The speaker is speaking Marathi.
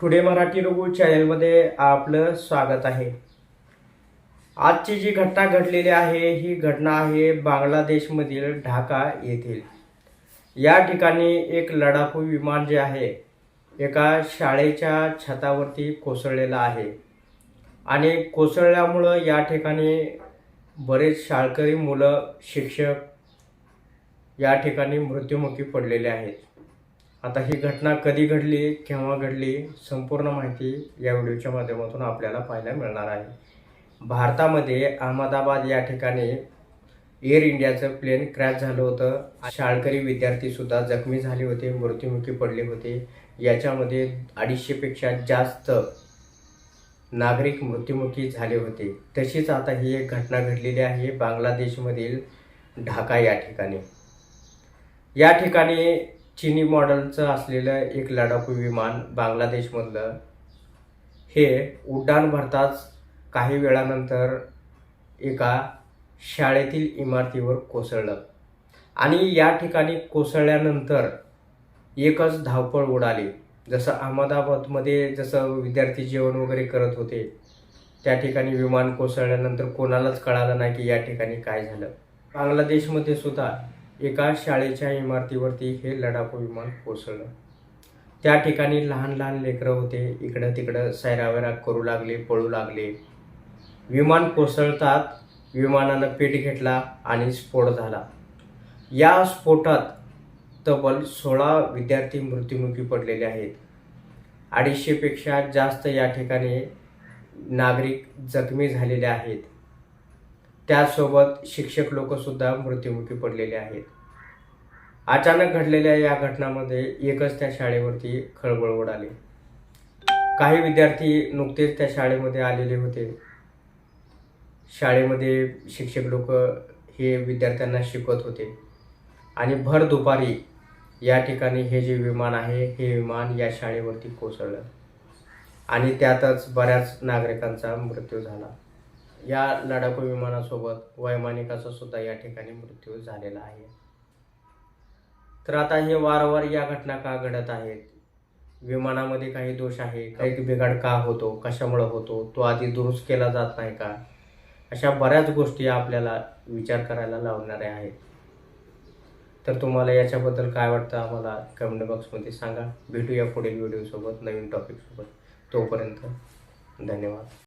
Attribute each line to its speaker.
Speaker 1: टुडे मराठी रघु चॅनलमध्ये आपलं स्वागत आहे. आजची जी घटना घडलेली आहे ही घटना आहे बांगलादेशमधील ढाका येथील. या ठिकाणी एक लढाऊ विमान जे आहे एका शाळेच्या छतावरती कोसळलेलं आहे. आणि कोसळल्यामुळं या ठिकाणी बरेच शाळकरी मुलं शिक्षक या ठिकाणी मृत्युमुखी पडलेले आहेत. आता ही घटना कधी घडली केव्हा घडली संपूर्ण माहिती या व्हिडिओच्या माध्यमातून आपल्याला पाहायला मिळणार आहे. भारतामध्ये अहमदाबाद या ठिकाणी एअर इंडियाचं प्लेन क्रॅश झालं होतं. शाळकरी विद्यार्थीसुद्धा जखमी झाले होते मृत्युमुखी पडले होते. याच्यामध्ये अडीचशेपेक्षा जास्त नागरिक मृत्युमुखी झाले होते. तशीच आता ही एक घटना घडलेली आहे बांगलादेशमधील ढाका या ठिकाणी. या ठिकाणी चिनी मॉडेलचं असलेलं एक लढाऊ विमान बांगलादेशमधलं हे उड्डाण भरताच काही वेळानंतर एका शाळेतील इमारतीवर कोसळलं. आणि या ठिकाणी कोसळल्यानंतर एकच धावपळ उडाली. जसं अहमदाबादमध्ये जसं विद्यार्थी जेवण वगैरे करत होते त्या ठिकाणी विमान कोसळल्यानंतर कोणालाच कळालं नाही की या ठिकाणी काय झालं. बांगलादेशमध्ये सुद्धा एका शाळेच्या इमारतीवरती हे लडाखू विमान कोसळलं. त्या ठिकाणी लहान लहान लेकरं होते. इकडं तिकडं सैरावैरा करू लागले पळू लागले. विमान कोसळतात विमानानं पेट घेतला आणि स्फोट झाला. या स्फोटात तब्बल सोळा विद्यार्थी मृत्युमुखी पडलेले आहेत. अडीचशेपेक्षा जास्त या ठिकाणी नागरिक जखमी झालेले आहेत. त्यासोबत शिक्षक लोकसुद्धा मृत्युमुखी पडलेले आहेत. अचानक घडलेल्या या घटनामध्ये एकच त्या शाळेवरती खळबळ उडाली. काही विद्यार्थी नुकतेच त्या शाळेमध्ये आलेले होते. शाळेमध्ये शिक्षक लोक हे विद्यार्थ्यांना शिकवत होते. आणि भर दुपारी या ठिकाणी हे जे विमान आहे हे विमान या शाळेवरती कोसळलं. आणि त्यातच बऱ्याच नागरिकांचा मृत्यू झाला. या लडाखू विमानासोबत वैमानिकाचा सुद्धा या ठिकाणी मृत्यू झालेला आहे. तर आता हे वारंवार या घटना का घडत आहेत? विमानामध्ये काही दोष आहे? काही बिघाड का होतो? कशामुळे होतो? तो आधी दुरुस्त केला जात नाही का? अशा बऱ्याच गोष्टी आपल्याला विचार करायला लावणाऱ्या आहेत. तर तुम्हाला याच्याबद्दल काय वाटतं आम्हाला कमेंट बॉक्समध्ये सांगा. भेटूया पुढील व्हिडिओसोबत नवीन टॉपिकसोबत तोपर्यंत धन्यवाद.